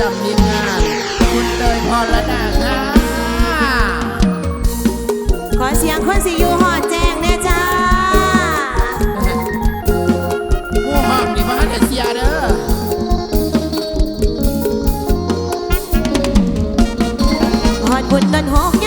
จำนิงานคุณเตยพรละดาค่ะขอเสียงคนสิอยู่หอดแจ้งแน่จ้าผู้ห้อมนี่มาให้เสียเด้อหอดบุญต้นหก